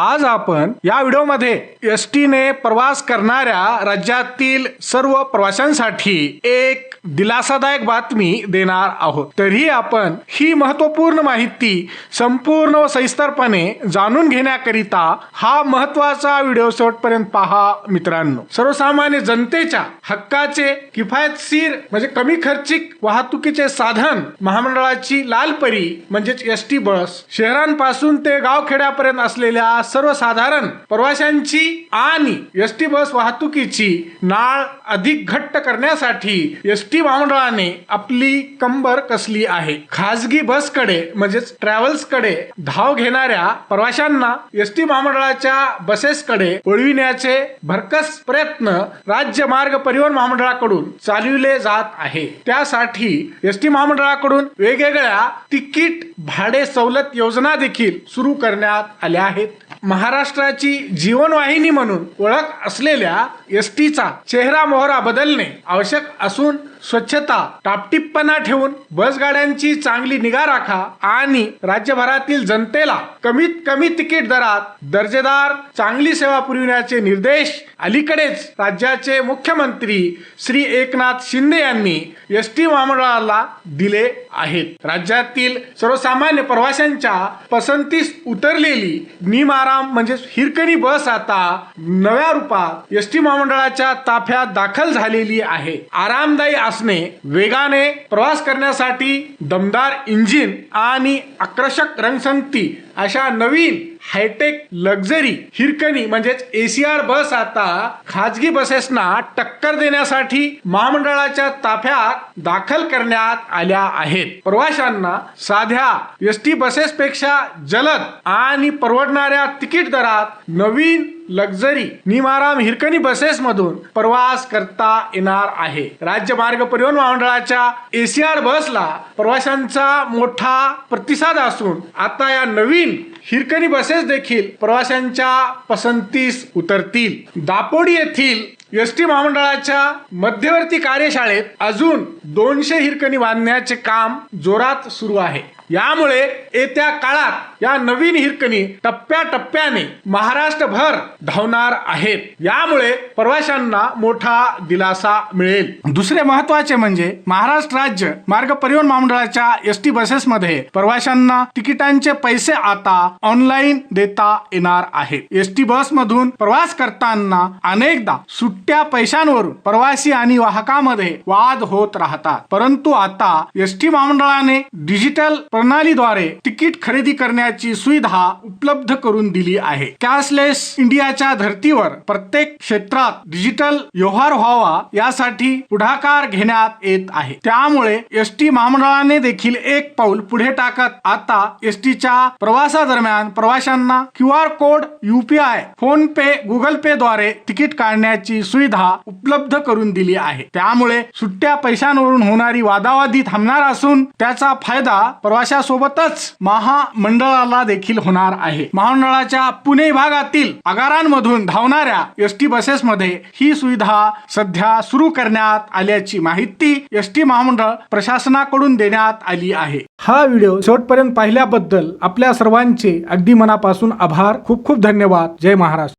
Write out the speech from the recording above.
आज आपण या व्हिडिओमध्ये एस टीने प्रवास करणाऱ्या राज्यातील सर्व प्रवाशांसाठी एक दिलासादायक बातमी देणार आहोत. तरीही आपण ही महत्त्वपूर्ण माहिती संपूर्ण व सविस्तरपणे जाणून घेण्याकरिता हा महत्त्वाचा व्हिडिओ शेवटपर्यंत पहा मित्रांनो. सर्वसामान्य जनतेच्या हक्काचे किफायतशीर म्हणजे कमी खर्चिक वाहतुकीचे साधन महामंडळाची लालपरी म्हणजेच एस टी बस शहरांपासून ते गावखेड्यापर्यंत असलेल्या सर्वसाधारण प्रवाशांची आणि एस टी बस वाहतुकीची नाळ अधिक घट्ट करण्यासाठी एस टी महामंडळाने आपली कंबर कसली आहे? खासगी बसकडे म्हणजेच ट्रॅव्हल्सकडे धाव घेणाऱ्या प्रवाशांना एस टी महामंडळाच्या बसेसकडे वळविण्याचे भरकस प्रयत्न राज्य मार्ग परिवहन महामंडळाकडून चालविले जात आहे. त्यासाठी एस टी महामंडळाकडून वेगवेगळ्या तिकीट भाडे सवलत योजना देखील सुरू करण्यात आल्या आहेत. महाराष्ट्राची जीवनवाहिनी म्हणून ओळख असलेल्या एस टीचा चेहरा मोहरा बदलणे आवश्यक असून स्वच्छता टापटिपणा ठेवून बस गाड्यांची चांगली निगा राखा आणि राज्यभरातील जनतेला कमीत कमी तिकीट दरात दर्जेदार चांगली सेवा पुरविण्याचे निर्देश अलीकडेच राज्याचे मुख्यमंत्री श्री एकनाथ शिंदे यांनी एस टी महामंडळाला दिले आहेत. राज्यातील सर्वसामान्य प्रवाशांच्या पसंतीस उतरलेली निमाराम म्हणजे हिरकणी बस आता नव्या रूपात एस टी महामंडळाच्या ताफ्यात दाखल झालेली आहे. आरामदायी असणे वेगाने प्रवास करण्यासाठी दमदार इंजिन आणि आकर्षक रंगसंगती अशा नवीन हायटेक लक्झरी हिरकणी म्हणजेच एसीआर बस आता खाजगी बसेसना टक्कर देण्यासाठी महामंडळाच्या ताफ्यात दाखल करण्यात आल्या आहेत. प्रवाशांना साध्या एस टी बसेसपेक्षा जलद आणि परवडणाऱ्या तिकीट दरात नवीन लक्झरी निमाराम हिरकणी बसेस मधून प्रवास करता येणार आहे. राज्य मार्ग परिवहन महामंडळाच्या एसीआर बसला प्रवाशांचा मोठा प्रतिसाद असून आता या नवीन हिरकणी बसेस देखील प्रवाशांच्या पसंतीस उतरतील. दापोडी येथील एस टी महामंडळाच्या मध्यवर्ती कार्यशाळेत अजून दोनशे हिरकणी बांधण्याचे काम जोरात सुरू आहे. यामुळे येत्या काळात या नवीन हिरकणी टप्प्याटप्प्याने महाराष्ट्रभर धावणार आहेत. यामुळे प्रवाशांना मोठा दिलासा मिळेल. दुसरे महत्त्वाचे म्हणजे महाराष्ट्र राज्य मार्ग परिवहन महामंडळाच्या एस टी बसेसमध्ये प्रवाशांना तिकिटांचे पैसे आता ऑनलाईन देता येणार आहेत. एस टी बस मधून प्रवास करताना अनेकदा सुट्ट्या पैशांवरून प्रवासी आणि वाहकामध्ये वाद होत राहतात. परंतु आता एस टी महामंडळाने डिजिटल प्रणालीद्वारे तिकीट खरेदी करण्याची सुविधा उपलब्ध करून दिली आहे. कॅशलेस इंडियाच्या धर्तीवर प्रत्येक क्षेत्रात डिजिटल व्यवहार व्हावा यासाठी पुढाकार घेण्यात येत आहे. त्यामुळे एस टी महामंडळाने देखील एक पाऊल पुढे टाकत आता एस टीच्या प्रवासादरम्यान प्रवाशांना Q R code UPI PhonePe Google Pay द्वारे तिकीट काढण्याची सुविधा उपलब्ध करून दिली आहे. त्यामुळे सुट्ट्या पैशांवरून होणारी वादावादी थांबणार असून त्याचा फायदा प्रवाशासोबतच महामंडळ महामंडळाला देखील होणार आहे. महामंडळाच्या पुणे भागातील आगारांमधून धावणाऱ्या एस टी बसेसमध्ये ही सुविधा सध्या सुरू करण्यात आल्याची माहिती एस टी महामंडळ प्रशासनाकडून देण्यात आली आहे. हा व्हिडिओ शेवटपर्यंत पाहिल्याबद्दल आपल्या सर्वांचे अगदी मनापासून आभार. खूप खूप धन्यवाद. जय महाराष्ट्र.